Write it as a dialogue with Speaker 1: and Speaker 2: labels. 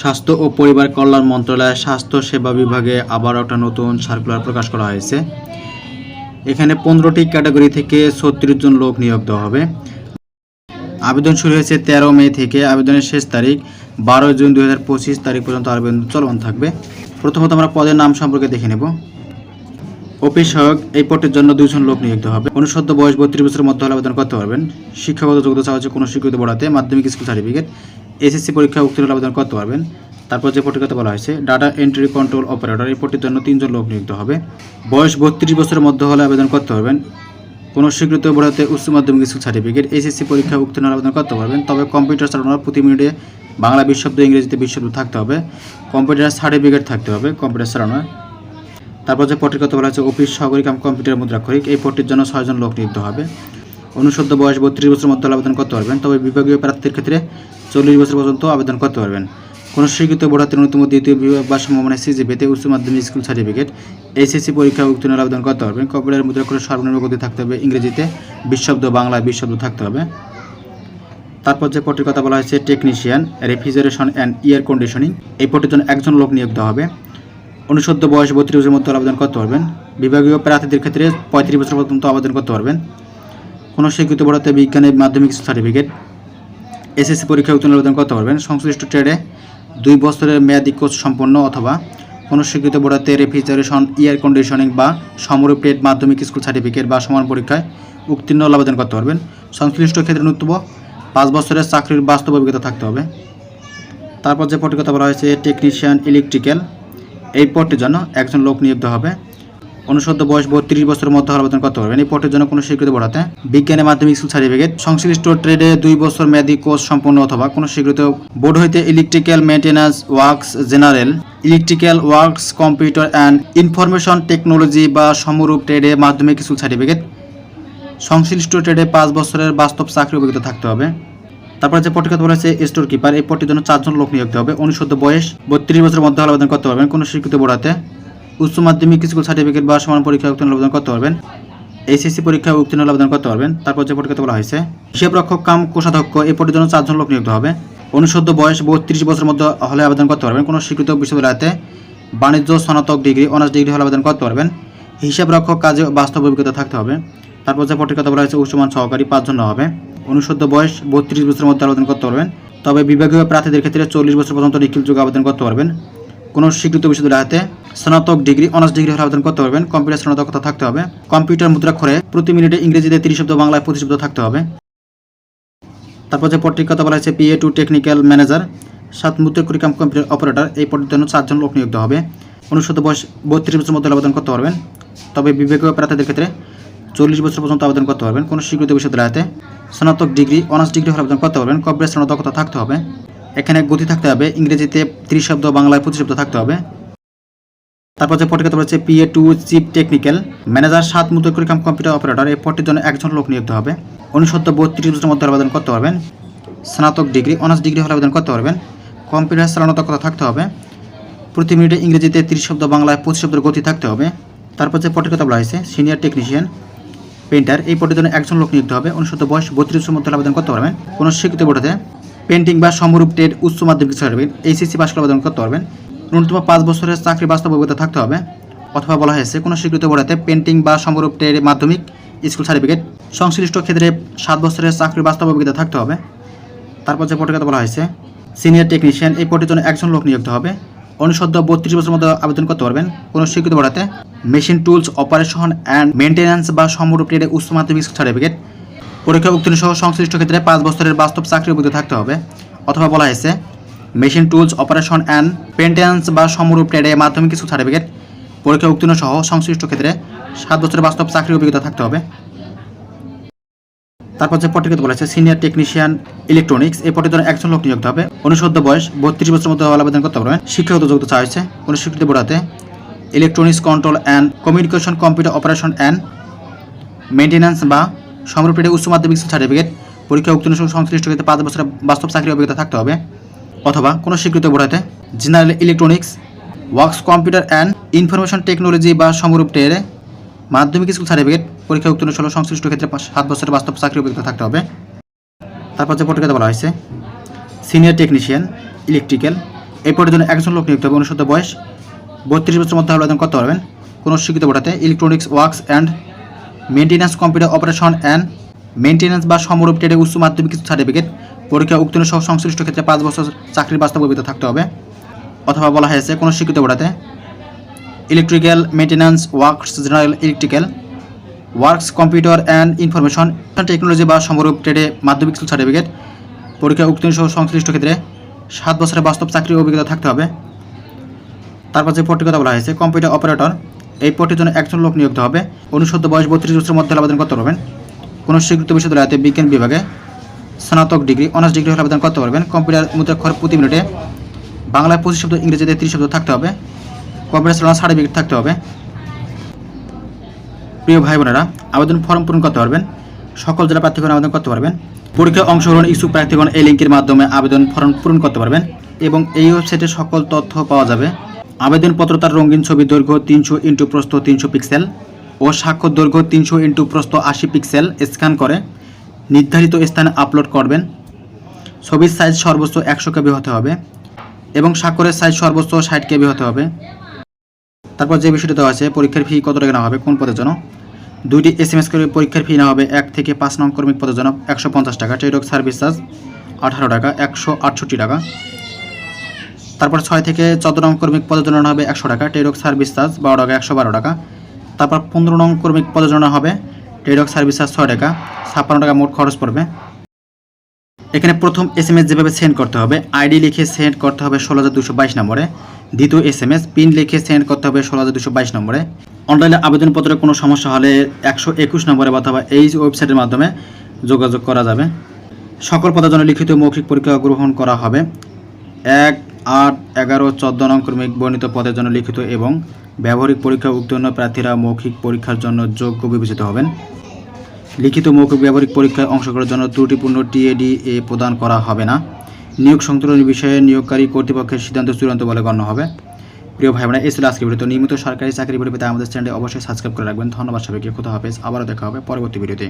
Speaker 1: স্বাস্থ্য ও পরিবার কল্যাণ মন্ত্রণালয়ের স্বাস্থ্য সেবা বিভাগে আবারও একটা নতুন সার্কুলার প্রকাশ করা হয়েছে। এখানে পনেরোটি ক্যাটাগরি থেকে ছত্রিশ জন লোক নিয়োগ দেওয়া হবে। আবেদন শুরু হয়েছে তেরো মে থেকে। আবেদনের শেষ তারিখ বারো জুন দুই হাজার পঁচিশ তারিখ পর্যন্ত আবেদন চলমান থাকবে। প্রথমত আমরা পদের নাম সম্পর্কে দেখে নেব। অফিস সহায়ক, এই পদের জন্য দুজন লোক নিয়োগ হবে। অনুসদ্য বয়স বত্রিশ বছরের মধ্যে হলে আবেদন করতে পারবেন। শিক্ষাগত যোগ্যতা চাওয়া হচ্ছে কোনো স্বীকৃত বোর্ডাতে মাধ্যমিক স্কুল সার্টিফিকেট। এসএসসি পরীক্ষা উত্তীর্ণ আবেদন করতে পারবেন। তারপর যে পটির কথা বলা হয়েছে ডাটা এন্ট্রি কন্ট্রোল অপারেটর এই পটির জন্য তিনজন লোক দেওয়া হবে। বয়স বত্রিশ বছরের মধ্যে হলে আবেদন করতে পারবেন। কোনো স্বীকৃত বোর্ডাতে উচ্চ মাধ্যমিক স্কুল সার্টিফিকেট এসএসসি পরীক্ষা উত্তীর্ণ আবেদন করতে পারবেন। তবে কম্পিউটার চালানোর প্রতি মিনিটে বাংলা বিশব্দ ইংরেজিতে বিশব্দ থাকতে হবে। কম্পিউটার সার্টিফিকেট থাকতে হবে কম্পিউটার চালানোর তারপর যে পটির কথা বলা হচ্ছে অফিস সহকারী কাম কম্পিউটার মুদ্রাক্ষরিক, এই পটির জন্য ছয়জন লোক দেওয়া হবে। অনুসদ্য বয়স বত্রিশ বছর মধ্যে আবেদন করতে পারবেন, তবে বিভাগীয় প্রার্থীর ক্ষেত্রে চল্লিশ বছর পর্যন্ত আবেদন করতে পারবেন। কোনো স্বীকৃত বোর্ডাতে ন্যূনতম দ্বিতীয় বিভাগ বা সম্ভাবনায় সিজিপিতে উচ্চ মাধ্যমিক স্কুল সার্টিফিকেট, এইচএসসি পরীক্ষা উত্তীর্ণ আবেদন করতে পারবেন। কম্পিউটার মুদ্রাক্ষরের সর্বনিম্ন গতি থাকতে হবে, ইংরেজিতে বিশব্দ, বাংলায় বিশব্দ থাকতে হবে। তারপর যে পটির কথা বলা হয়েছে, technician, refrigeration and air conditioning, এই পটির জন্য একজন লোক নিয়োগ দেওয়া হবে। অনুসদ্য বয়স বত্রিশ বছরের মধ্যে আবেদন করতে পারবেন। বিভাগীয় প্রার্থীদের ক্ষেত্রে পঁয়ত্রিশ বছর পর্যন্ত আবেদন করতে পারবেন। কোনো স্বীকৃত বোর্ডাতে বিজ্ঞানের মাধ্যমিক সার্টিফিকেট এসএসসি পরীক্ষা উত্তীর্ণ আবেদন করতে পারবেন? সংশ্লিষ্ট ট্রেডে দুই বছরের মেয়াদি কোর্স সম্পন্ন অথবা কোনো স্বীকৃত বোর্ডাতে রেফ্রিজারেশন এয়ার কন্ডিশনিং বা সমরূপ ট্রেড মাধ্যমিক স্কুল সার্টিফিকেট বা সমান পরীক্ষায় উত্তীর্ণ আবেদন করতে পারবেন। সংশ্লিষ্ট ক্ষেত্রে ন্যূনতম পাঁচ বছরের চাকরির বাস্তব অভিজ্ঞতা থাকতে হবে। তারপর যে পটির কথা বলা হয়েছে টেকনিশিয়ান ইলেকট্রিক্যাল এই পদটির জন্য একজন লোক নিয়োগ হবে। অনুসদ্য বয়স বত্রিশ বছরের মধ্যে আবেদন করতে পারবেন। এই পদের জন্য কোনো স্বীকৃত বোর্ডাতে বিজ্ঞানের মাধ্যমিক স্কুল সার্টিফিকেট সংশ্লিষ্ট ট্রেডে দুই বছর মেয়াদী কোর্স সম্পন্ন অথবা কোনো স্বীকৃত বোর্ড হইতে electrical maintenance works general electrical works computer and information technology বা সমরূপ ট্রেডে মাধ্যমিক স্কুল সার্টিফিকেট সংশ্লিষ্ট ট্রেডে পাঁচ বছরের বাস্তব চাকরি অভিজ্ঞতা থাকতে হবে। তারপরে যে পটিকা বলা হয়েছে স্টোর কিপার এই পটির জন্য চারজন লোক নিয়োগ হবে। অনুসদ্য বয়স বত্রিশ বছরের মধ্যে আবেদন করতে পারবেন। কোনো স্বীকৃত বোর্ডাতে উচ্চ মাধ্যমিক স্কুল সার্টিফিকেট বা সমান পরীক্ষা উত্তীর্ণ আবেদন করতে পারবেন। এইচএসসি পরীক্ষা উত্তীর্ণ আবেদন করতে পারবেন। তারপর যে পরীক্ষা বলা হয়েছে হিসাব রক্ষক কাম কোষাধ্যক্ষ এই পদের জন্য চারজন লোক নিয়োগ হবে। অনুসদ্য বয়স বত্রিশ বছরের মধ্যে হলে আবেদন করতে পারবেন। কোনো স্বীকৃত বিশ্ববিদ্যালয়তে বাণিজ্য, স্নাতক ডিগ্রি, অনার্স ডিগ্রি হলে আবেদন করতে পারবেন। হিসাব রক্ষক কাজে বাস্তব অভিজ্ঞতা থাকতে হবে। তারপর যে পটিকা বলা হয়েছে, উচ্চমান সহকারী পাঁচজন হবে। অনুসদ্য বয়স বত্রিশ বছরের মধ্যে আবেদন করতে পারবেন। তবে বিভাগীয় প্রার্থীদের ক্ষেত্রে চল্লিশ বছর পর্যন্ত নিখিলযোগ আবেদন করতে পারবেন। কোনো স্বীকৃত বিশ্ববিদ্যালয়তে স্নাতক ডিগ্রি, অনার্স ডিগ্রি হলে আবেদন করতে পারবেন। কম্পিউটার স্নাতকতা থাকতে হবে। কম্পিউটার মুদ্রাক্ষরে প্রতি মিনিটে ইংরেজিতে তিরিশ শব্দ, বাংলায় পঁচিশ শব্দ থাকতে হবে। তারপর যে পদটির কথা বলা হয়েছে পিএ টু টেকনিক্যাল ম্যানেজার সাত মুদ্রাক্ষরিক কাম কম্পিউটার অপারেটর এই পদের জন্য চারজন লোক নিয়োগ হবে। অনুষ্ঠিত বয়স, বত্রিশ বছর মধ্যে আবেদন করতে পারবেন। তবে বিভাগীয় প্রার্থীদের ক্ষেত্রে চল্লিশ বছর পর্যন্ত আবেদন করতে পারবেন। কোনো স্বীকৃত বিশ্ববিদ্যালয়তে স্নাতক ডিগ্রি, অনার্স ডিগ্রি হলে আবেদন করতে পারবেন। কম্পিউটার স্নাতকতা থাকতে হবে। এখানে গতি থাকতে হবে, ইংরেজিতে ত্রিশ শব্দ, বাংলায় পঁচিশ শব্দ থাকতে হবে। তারপর যে পটিকা রয়েছে PA to chief technical manager সাত মুদ্রাক্ষরিকাম কম্পিউটার অপারেটর এই পদটির জন্য একজন লোক নিয়োগ হবে। অনুসত্য বত্রিশ বছরের মধ্যে আবেদন করতে পারবেন। স্নাতক ডিগ্রি অনার্স ডিগ্রি হলে আবেদন করতে পারবেন। কম্পিউটার চালানো দক্ষতা থাকতে হবে। প্রতি মিনিটে ইংরেজিতে তিরিশ শব্দ, বাংলায় পঁচিশ শব্দের গতি থাকতে হবে। তারপর যে পটিকতা বলা হয়েছে সিনিয়র টেকনিশিয়ান পেন্টার এই পদের জন্য একজন লোক নিয়োগ হবে। অনুষ্ঠিত বয়স বত্রিশের মধ্যে আবেদন করতে পারবেন। কোনো স্বীকৃত বোর্ডে পেন্টিং বা সমরূপ টেড উচ্চ মাধ্যমিক সার্টিফিকেট এইচএসসি পাস করে আবেদন করতে পারবেন। ন্যূনতম পাঁচ বছরের চাকরি বাস্তব থাকতে হবে অথবা বলা হয়েছে, কোনো স্বীকৃত বোর্ডেতে পেন্টিং বা সমরূপ টেড মাধ্যমিক স্কুল সার্টিফিকেট সংশ্লিষ্ট ক্ষেত্রে সাত বছরের চাকরি বাস্তব থাকতে হবে। তারপর যে পটিকাতে বলা হয়েছে, সিনিয়র টেকনিশিয়ান এই পদের জন্য একজন লোক নিয়োগ হবে। অনুসদ্য বত্রিশ বছরের মধ্যে আবেদন করতে পারবেন কোনো স্বীকৃত বোর্ডাতে। Machine, tools, operation and maintenance বা সমরূপ ট্রেডে উচ্চ মাধ্যমিক সার্টিফিকেট পরীক্ষা উত্তীর্ণ সহ সংশ্লিষ্ট ক্ষেত্রে পাঁচ বছরের বাস্তব চাকরি অভিজ্ঞতা থাকতে হবে। অথবা বলা হয়েছে, machine tools, operation and maintenance বা সমরূপ ট্রেডে মাধ্যমিক কিছু সার্টিফিকেট, পরীক্ষা উত্তীর্ণ সহ সংশ্লিষ্ট ক্ষেত্রে সাত বছরের বাস্তব চাকরি অভিজ্ঞতা থাকতে হবে। তারপর যে পটিকে বলেছে সিনিয়র টেকনিশিয়ান ইলেকট্রনিক্স এই পটের জন্য একজন লোক নিয়োগ হবে। অনুসদ্য বয়স বত্রিশ বছরের মধ্যে আবেদন করতে পারবেন শিক্ষাগত যোগ্যতা চাওয়া হয়েছে। কোনো বোর্ডাতে electronics control and communication computer operation and maintenance বা সমরূপেটে উচ্চ মাধ্যমিক সার্টিফিকেট পরীক্ষা উত্তীর্ণ সংশ্লিষ্ট ক্ষেত্রে পাঁচ বছরের বাস্তব চাকরি অভিজ্ঞতা থাকতে হবে, অথবা কোনো স্বীকৃত বোর্ডাতে। General electronics works computer and information technology বা সমরূপ টেরে। মাধ্যমিক স্কুল সার্টিফিকেট পরীক্ষা উত্তীর্ণ সহ সংশ্লিষ্ট ক্ষেত্রে সাত বছরের বাস্তব চাকরি অভিজ্ঞতা থাকতে হবে। তারপর যে পটিকাতে বলা হয়েছে সিনিয়র টেকনিশিয়ান ইলেকট্রিক্যাল এই পদের জন্য একজন লোক নিয়োগ হবে অনুষ্ঠিত বয়স বত্রিশ বছর মধ্যে আবেদন করতে পারবেন। কোনো শিক্ষিত বোর্ডাতে electronics works and maintenance computer operation and maintenance বা সমরূপ ট্রেডে উচ্চ মাধ্যমিক সার্টিফিকেট পরীক্ষা উত্তীর্ণ সহ সংশ্লিষ্ট ক্ষেত্রে পাঁচ বছর চাকরির বাস্তব অভিজ্ঞতা থাকতে হবে, অথবা বলা হয়েছে কোনো শিক্ষিত বোর্ডাতে। Electrical maintenance works general electrical works computer and information technology বা সমরূপ ট্রেডে মাধ্যমিক স্কুল সার্টিফিকেট পরীক্ষা উত্তীর্ণ সহ সংশ্লিষ্ট ক্ষেত্রে সাত বছরের বাস্তব চাকরির অভিজ্ঞতা থাকতে হবে। তারপর যে পদটির কথা বলা হয়েছে কম্পিউটার অপারেটর এই পদটির জন্য একজন লোক নিয়োগ হবে। অনুষ্ঠিত বয়স বত্রিশ বছরের মধ্যে আবেদন করতে পারবেন। কোনো স্বীকৃত বিশ্ববিদ্যালয়তে বিজ্ঞান বিভাগে স্নাতক ডিগ্রি, অনার্স ডিগ্রি হলে আবেদন করতে পারবেন। কম্পিউটার মুদ্রাক্ষর প্রতি মিনিটে বাংলায় পঁচিশ শব্দ, ইংরেজিতে তিরিশ শব্দ থাকতে হবে। কম্পিউটার চালানোর সার্টিফিকেট থাকতে হবে। প্রিয় ভাই বোনেরা, আবেদন ফর্ম পূরণ করতে পারবেন। সকল জেলা প্রার্থীগণ আবেদন করতে পারবেন। পরীক্ষায় অংশগ্রহণ ইচ্ছুক প্রার্থীগণ এই লিঙ্কের মাধ্যমে আবেদন ফর্ম পূরণ করতে পারবেন এবং এই ওয়েবসাইটে সকল তথ্য পাওয়া যাবে। আবেদনপত্র তার রঙিন ছবি, দৈর্ঘ্য তিনশো ইন্টু প্রস্থ তিনশো পিক্সেল ও স্বাক্ষর দৈর্ঘ্য তিনশো ইন্টু প্রস্থ আশি পিক্সেল স্ক্যান করে নির্ধারিত স্থানে আপলোড করবেন। ছবির সাইজ সর্বোচ্চ একশো কেবি হতে হবে এবং স্বাক্ষরের সাইজ সর্বোচ্চ ষাট কেবি হতে হবে। তারপর যে বিষয়টি দেওয়া আছে, পরীক্ষার ফি কত টাকা হবে, কোন পদের জন্য? দুইটি এস এম এস করে পরীক্ষার ফি নেওয়া হবে এক থেকে পাঁচ নং কর্মিক পদের জন্য একশো পঞ্চাশ টাকা। ট্রেডক সার্ভিস চার্জ আঠারো টাকা, একশো আটষট্টি টাকা। তারপর ছয় থেকে চোদ্দ নং কর্মিক পদের জন্য হবে একশো টাকা। ট্রেডক সার্ভিস চার্জ বারো টাকা, একশো বারো টাকা। তারপর পনেরো নং কর্মিক পদের জন্য হবে ট্রেডক সার্ভিস চার্জ ছয় টাকা, ছাপ্পান্ন টাকা মোট খরচ পড়বে। এখানে প্রথম এস এম এস যেভাবে সেন্ড করতে হবে, আইডি লিখে সেন্ড করতে হবে ষোলো হাজার দুশো বাইশ নম্বরে। দ্বিতীয় এস এম এস পিন লিখে সেন্ড করতে হবে ষোলো হাজার দুশো বাইশ নম্বরে। অনলাইনে আবেদনপত্রে কোনো সমস্যা হলে একশো একুশ নম্বরে অথবা এই ওয়েবসাইটের মাধ্যমে যোগাযোগ করা যাবে। সকল পদের জন্য লিখিত মৌখিক পরীক্ষা গ্রহণ করা হবে। এক আট, এগারো, চোদ্দ নং ক্রমিক বর্ণিত পদের জন্য লিখিত এবং ব্যবহারিক পরীক্ষা উত্তীর্ণ প্রার্থীরা মৌখিক পরীক্ষার জন্য যোগ্য বিবেচিত হবেন। লিখিত মৌখিক ব্যবহারিক পরীক্ষায় অংশগ্রহণের জন্য ত্রুটিপূর্ণ টিএডি এ প্রদান করা হবে না। নিয়োগ সংতলন বিষয়ে নিয়োগকারী কর্তৃপক্ষের সিদ্ধান্ত চূড়ান্ত বলে গণ্য হবে। প্রিয় ভাই বোনেরা এই ছিল আজকের ভিডিও নিয়মিত সরকারি চাকরি ভিডিও পেতে আমাদের চ্যানেলে অবশ্যই সাবস্ক্রাইব করে রাখবেন। ধন্যবাদ সবাইকে। কোথাও হাফেজ। আবারও দেখা হবে পরবর্তী ভিডিওতে।